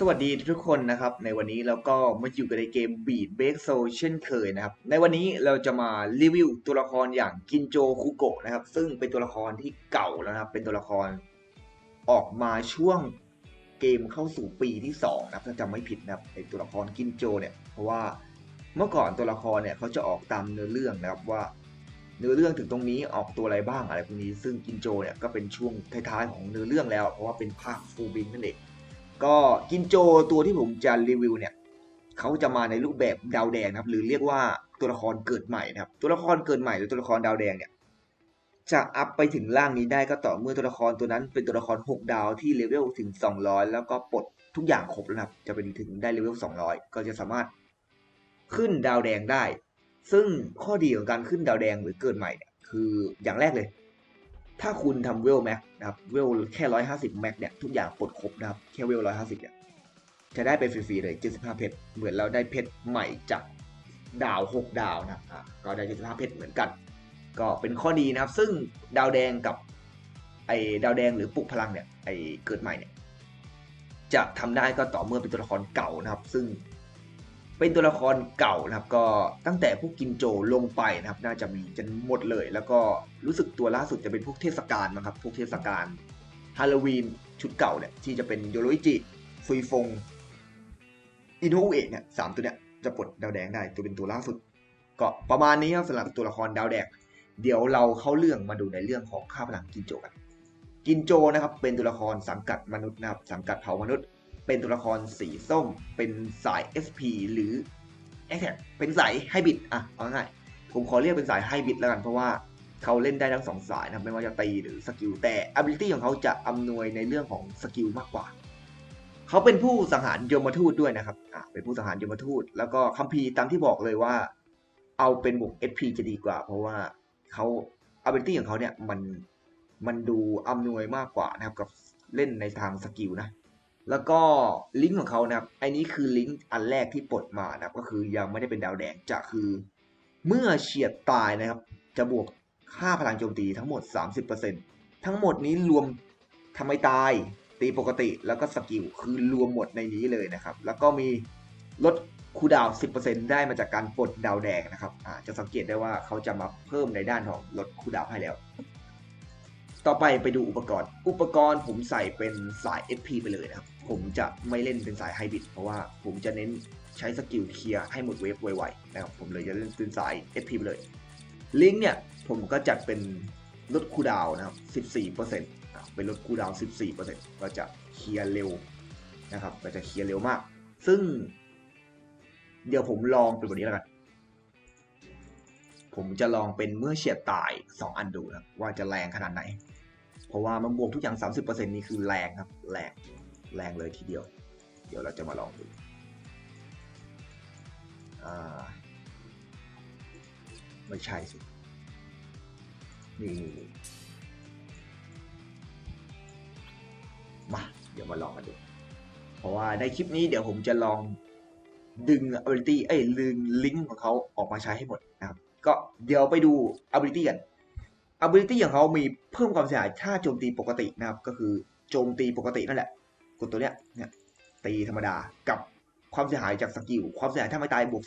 สวัสดีทุกคนนะครับ ในวันนี้เราก็มาอยู่กันในเกม Beat b a k s o เช่นเคยนะครับ ในวันนี้เราจะมารีวิวตัวละครอย่างกินโจคุโกะนะครับ ซึ่งเป็นตัวละครที่เก่าแล้วนะครับ เป็นตัวละครออกมาช่วงเกมเข้าสู่ปีที่2นะครับถ้าจำไม่ผิดนะครับในตัวละครกินโจเนี่ย เพราะว่าเมื่อก่อนตัวละครเนี่ยเขาจะออกตามเนื้อเรื่องนะครับว่า เนื้อเรื่องถึงตรงนี้ออกตัวอะไรบ้างอะไรพวกนี้ ซึ่งกินโจเนี่ยก็เป็นช่วงท้ายๆของเนื้อเรื่องแล้ว เพราะว่าเป็นภาคฟูบิงนั่นเอง ก็กินโจตัวที่ผมจะรีวิวเนี่ยเขาจะมาในรูปแบบดาวแดงนะครับหรือเรียกว่าตัวละครเกิดใหม่นะครับ ตัวละครเกิดใหม่หรือตัวละครดาวแดงเนี่ยจะอัพไปถึงร่างนี้ได้ก็ต่อเมื่อตัวละครตัวนั้นเป็นตัวละคร 6 ดาวที่เลเวลถึง 200 แล้วก็ปลดทุกอย่างครบแล้วนะครับ จะเป็นถึงได้เลเวล 200 ก็จะสามารถขึ้นดาวแดงได้ ซึ่งข้อดีของการขึ้นดาวแดงหรือเกิดใหม่เนี่ยคืออย่างแรกเลย ถ้าคุณทำเวลแม็กนะครับ เวลแค่ร้อยห้าสิบแม็กเนี่ย ทุกอย่างปลดครบนะครับ แค่เวลร้อยห้าสิบเนี่ย จะได้ไปฟรีๆเลยเจ็ดสิบห้าเพชร เหมือนเราได้เพชรใหม่จากดาวหกดาวนะครับอะก็ได้เจ็ดสิบห้าเพชรเหมือนกัน ก็เป็นข้อดีนะครับ ซึ่งดาวแดงกับไอ้ดาวแดงหรือปลุกพลังเนี่ย ไอ้เกิดใหม่เนี่ย จะทำได้ก็ต่อเมื่อเป็นตัวละครเก่านะครับ ซึ่ง เป็นตัวละครเก่านะครับก็ตั้งแต่พวกกินโจลงไปนะครับน่าจะมีจนหมดเลย แล้วก็รู้สึกตัวล่าสุดจะเป็นพวกเทศกาลนะครับพวกเทศกาลฮาโลวีนชุดเก่าเนี่ยที่จะเป็นโยโรอิจิซุยฟงอินโนอุเอะเนี่ยสามตัวเนี่ยจะปลดดาวแดงได้ตัวเป็นตัวล่าสุด ก็ประมาณนี้ครับสำหรับตัวละครดาวแดงเดี๋ยวเราเข้าเรื่องมาดูในเรื่องของค่าพลังกินโจกันกินโจนะครับเป็นตัวละครสังกัดมนุษย์นะครับสังกัดเผ่ามนุษย์ เป็นตัวละครสีส้ม เป็นสาย SP หรือ a t t a c เป็นสายไฮบริดอะเอาง่ายผมขอเรียกเป็นสายไฮบริดแล้วกัน เพราะว่าเขาเล่นได้ทั้งสองสายนะไม่ว่าจะตีหรือสกิลแต่ ability ของเขาจะอำนวยในเรื่องของสกิลมากกว่า เขาเป็นผู้สังหารยมทูตด้วยนะครับอะเป็นผู้สังหารยมทูต แล้วก็คัมภีร์ตามที่บอกเลยว่า เอาเป็นบวก SP จะดีกว่า เพราะว่าเขา ability ของเขาเนี่ยมันมันดูอำนวยมากกว่านะครับกับเล่นในทางสกิลนะ แล้วก็ลิงก์ของเขานะครับไอ้นี้คือลิงก์อันแรกที่ปลดมานะครับ ก็คือยังไม่ได้เป็นดาวแดงจะคือ เมื่อเฉียดตายนะครับ จะบวกค่าพลังโจมตีทั้งหมด 30%ทั้งหมดนี้รวมทำไมตายตีปกติแล้วก็สกิลคือรวมหมดในนี้เลยนะครับ แล้วก็มีลดคูดาวน์10%ได้มาจากการปลดดาวแดงนะครับอ่าจะสังเกตได้ว่าเขาจะมาเพิ่มในด้านของลดคูดาวให้แล้ว ต่อไปไปดูอุปกรณ์ อุปกรณ์ผมใส่เป็นสาย SP ไปเลยนะครับ ผมจะไม่เล่นเป็นสายไฮบริดเพราะว่าผมจะเน้นใช้สกิลเคลียร์ให้หมดเวฟไวๆนะครับผมเลยจะเล่นเป็นสาย SP ไปเลยลิงก์เนี่ยผมก็จัดเป็นลดคูดาวนะครับ 14%อะเป็นลดคูดาวน์14%ก็จะเคลียร์เร็วนะครับก็จะเคลียร์เร็วมาก ซึ่ง เดี๋ยวผมลองเป็นแบบนี้แล้วกัน ผมจะลองเป็นเมื่อเฉียดตาย 2 อันดูนะว่าจะแรงขนาดไหน เพราะว่ามันบวกทุกอย่าง 30%นี่คือแรงครับ แรง แรงเลยทีเดียว เดี๋ยวเราจะมาลองดูไม่ใช่สินี่มา เดี๋ยวมาลองกันดู เพราะว่าในคลิปนี้เดี๋ยวผมจะลองดึง ability เอ้ยดึงลิงก์ของเขาออกมาใช้ให้หมดนะครับ ก็เดี๋ยวไปดู ability กัน ability ของเขามีเพิ่มความเสียหายถ้าโจมตีปกตินะครับ ก็คือโจมตีปกตินั่นแหละ กดตัวเนี้ยเนี่ยตีธรรมดากับความเสียหายจากสกิลความเสียหายถ้าไม่ตายบวก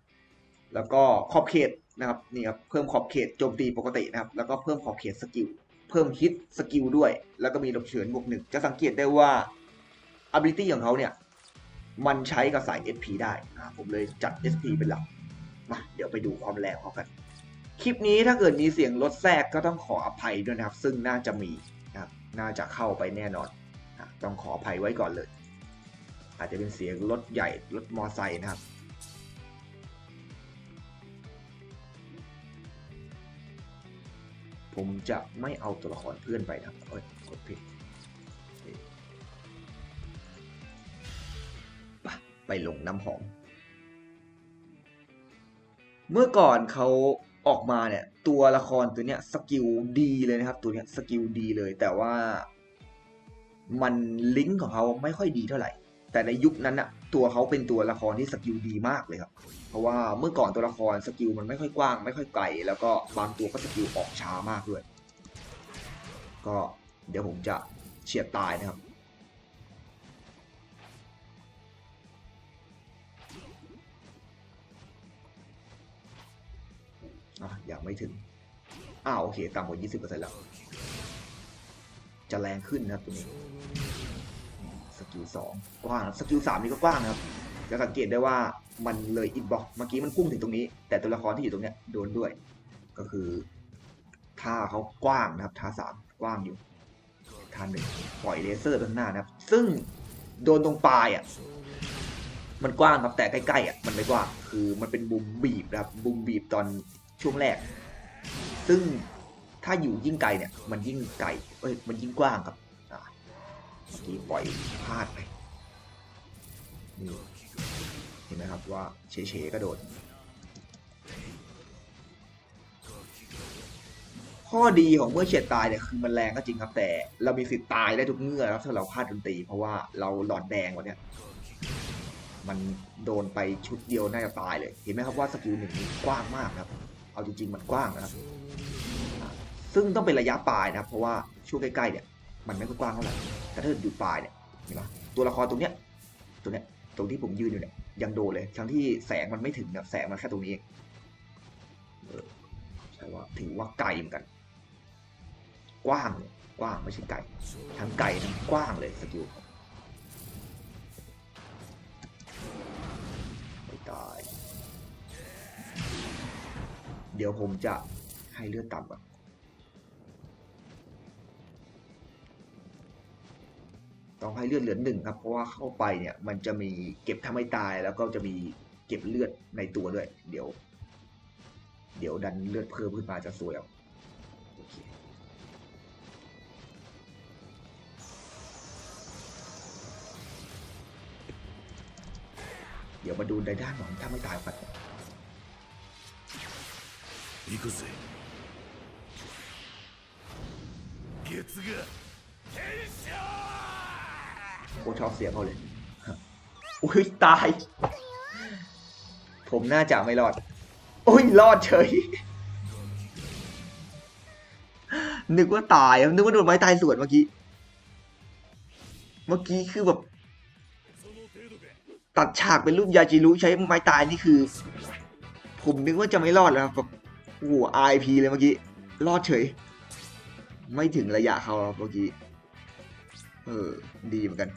40%แล้วก็ขอบเขตนะครับนี่ครับเพิ่มขอบเขตโจมตีปกตินะครับแล้วก็เพิ่มขอบเขตสกิลเพิ่มฮิตสกิลด้วย แล้วก็มีลบเฉือนบวกหนึ่งจะสังเกตได้ว่า ability ของเขาเนี่ยมันใช้กับสาย SP ได้อ่าผมเลยจัด SP เป็นหลักมาเดี๋ยวไปดูความแรงเขากัน คลิปนี้ถ้าเกิดมีเสียงรถแทรกก็ต้องขออภัยด้วยนะครับ ซึ่งน่าจะมีนะครับน่าจะเข้าไปแน่นอน ต้องขออภัยไว้ก่อนเลย อาจจะเป็นเสียงรถใหญ่รถมอไซค์นะครับ ผมจะไม่เอาตัวละครเพื่อนไปนะครับเอ้ยกดผิดไปไปลงน้ำหอม เมื่อก่อนเขาออกมาเนี่ย ตัวละครตัวเนี้ยสกิลดีเลยนะครับ ตัวเนี้ยสกิลดีเลยแต่ว่า มันลิงก์ของเขาไม่ค่อยดีเท่าไหร่ แต่ในยุคนั้นอะตัวเขาเป็นตัวละครที่สกิลดีมากเลยครับ เพราะว่าเมื่อก่อนตัวละครสกิลมันไม่ค่อยกว้าง ไม่ค่อยไกล แล้วก็บางตัวก็สกิลออกช้ามากด้วย ก็เดี๋ยวผมจะเฉียดตายนะครับอะยังไม่ถึงอ้าวโอเคต่ำกว่า 20%แล้ว จะแรงขึ้นนะครับตัวนี้สกิลสองกว้างสกิลสามนี่ก็กว้างนะครับ จะสังเกตได้ว่ามันเลยอินบ็อกเมื่อกี้มันพุ่งถึงตรงนี้ แต่ตัวละครที่อยู่ตรงเนี้ยโดนด้วย ก็คือท่าเขากว้างนะครับท่าสามกว้างอยู่ท่าหนึ่งปล่อยเลเซอร์ด้านหน้านะครับ ซึ่งโดนตรงปลายอะมันกว้างครับแต่ใกล้ๆอะมันไม่กว้างคือมันเป็นบุมบีบนะครับบุมบีบตอนช่วงแรก ซึ่ง ถ้าอยู่ยิ่งไกลเนี่ย มันยิ่งไกลเอ้ยมันยิ่งกว้างครับอ่าเมื่อกี้ปล่อยพลาดไปนี่เห็นไหมครับว่าเฉยๆกระโดดข้อดีของเมื่อเฉียดตายเนี่ยคือมันแรงก็จริงครับแต่ เรามีสิทธิ์ตายได้ทุกเมื่อแล้วถ้าเราพลาดดนตรี เพราะว่าเราหลอดแดงว่าเนี้ยมันโดนไปชุดเดียวน่าจะตายเลย เห็นไหมครับว่าสกิลหนึ่งกว้างมากครับ เอาจริงๆมันกว้างนะครับ ซึ่งต้องเป็นระยะปลายนะครับ เพราะว่าช่วงใกล้ๆเนี่ยมันไม่ค่อยกว้างเท่าไหร่แต่ถ้าอยู่ปลายเนี่ยเห็นไหมตัวละครตรงเนี้ยตัวเนี้ยตรงที่ผมยืนอยู่เนี่ยยังโดนเลยทั้งที่แสงมันไม่ถึงนะแสงมันแค่ตรงนี้เองใช่ว่าถือว่าไกลเหมือนกัน กว้างเลยกว้างไม่ใช่ไกลทั้งไกลทั้งกว้างเลยสกิลไม่ตาย เดี๋ยวผมจะให้เลือดต่ำก่อน ต้องให้เลือดเหลือหนึ่งครับ เพราะว่าเข้าไปเนี่ย มันจะมีเก็บทำให้ตาย แล้วก็จะมีเก็บเลือดในตัวด้วย เดี๋ยว เดี๋ยวดันเลือดเพิ่มขึ้นมาจะสวยเอาโอเค เดี๋ยวมาดูในด้านของถ้าไม่ตายกัน 行くぜ月が天使 โคชอบเสียเขาเลยอุ้ยตาย ผมน่าจะไม่รอด อุ้ยรอดเฉย นึกว่าตายนึกว่าโดนไม้ตายสวนเมื่อกี้ เมื่อกี้คือแบบ ตัดฉากเป็นรูปยาจิรุใช้ไม้ตายนี่คือ ผมนึกว่าจะไม่รอดแล้วแบบโอ้โหไอพีเลยเมื่อกี้ รอดเฉย ไม่ถึงระยะเขาเมื่อกี้ เออ ดีเหมือนกัน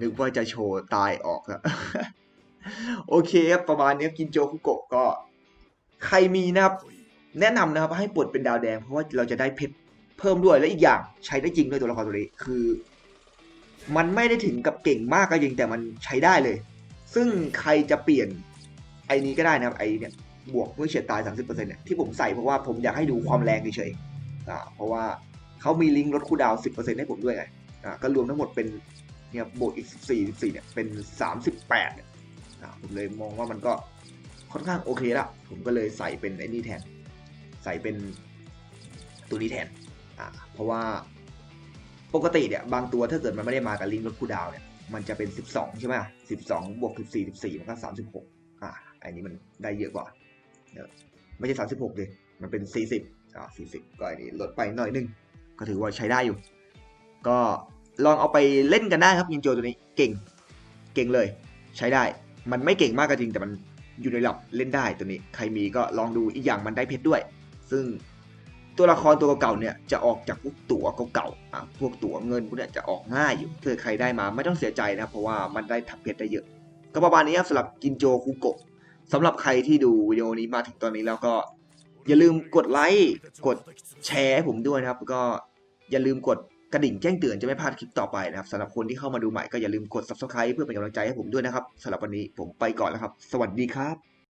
นึกว่าจะโชว์ตายออกแล้วโอเคครับประมาณนี้กินโจคุโกะก็ ใครมีนะครับ แนะนำนะครับให้ปลดเป็นดาวแดง เพราะว่าเราจะได้เพชรเพิ่มด้วยและอีกอย่างใช้ได้จริงด้วยตัวละครตัวนี้คือ มันไม่ได้ถึงกับเก่งมากก็จริงแต่มันใช้ได้เลย ซึ่งใครจะเปลี่ยนไอ้นี้ก็ได้นะครับไอ้เนี่ยบวกเมื่อเฉียดตาย 30%เนี่ยที่ผมใส่เพราะว่าผมอยากให้ดูความแรงเฉยๆอ่าเพราะว่าเขามีลิงก์ลดคูลดาวน์10%ให้ผมด้วยไงอ่าก็รวมทั้งหมดเป็น เนี่ยบวกอีก 14 14เนี่ยเป็น 38เนี่ยผมเลยมองว่ามันก็ค่อนข้างโอเคละผมก็เลยใส่เป็นไอ้นี่แทน ใส่เป็นตัวนี้แทนอ่าเพราะว่าปกติเนี่ยบางตัวถ้าเกิดมันไม่ได้มากับลิงก์ลดคูลดาวเนี่ยมันจะเป็น 12 ใช่ไหม12บวก14 14มันก็36อ่าอันนี้มันได้เยอะกว่าเไม่ใช่36เลยมันเป็น40อ่า40ก็อันนี้ลดไปหน่อยนึง ก็ถือว่าใช้ได้อยู่ ก็ ลองเอาไปเล่นกันได้ครับยิงโจตัวนี้เก่งเก่งเลย ใช้ได้ มันไม่เก่งมากก็จริงแต่มันอยู่ในระดับเล่นได้ตัวนี้ ใครมีก็ลองดูอีกอย่างมันได้เพชรด้วย ซึ่งตัวละครตัวเก่าๆเนี่ยจะออกจากพวกตั๋วเก่าๆอะพวกตั๋วเงินพวกเนี้ยจะออกง่ายอยู่ถ้าใครได้มาไม่ต้องเสียใจนะเพราะว่ามันได้ทับเพชรได้เยอะ ก็ประมาณนี้ครับสำหรับกินโจคุโกะสำหรับใครที่ดูวิดีโอนี้มาถึงตอนนี้แล้วก็ อย่าลืมกดไลค์กดแชร์ให้ผมด้วยนะครับ ก็อย่าลืมกด ระดิ่งแจ้งเตือนจะไม่พลาดคลิปต่อไปนะครับสำหรับคนที่เข้ามาดูใหม่ก็อย่าลืมกด subscribe เพื่อเป็นกำลังใจให้ผมด้วยนะครับสำหรับวันนี้ผมไปก่อนแล้วครับ สวัสดีครับ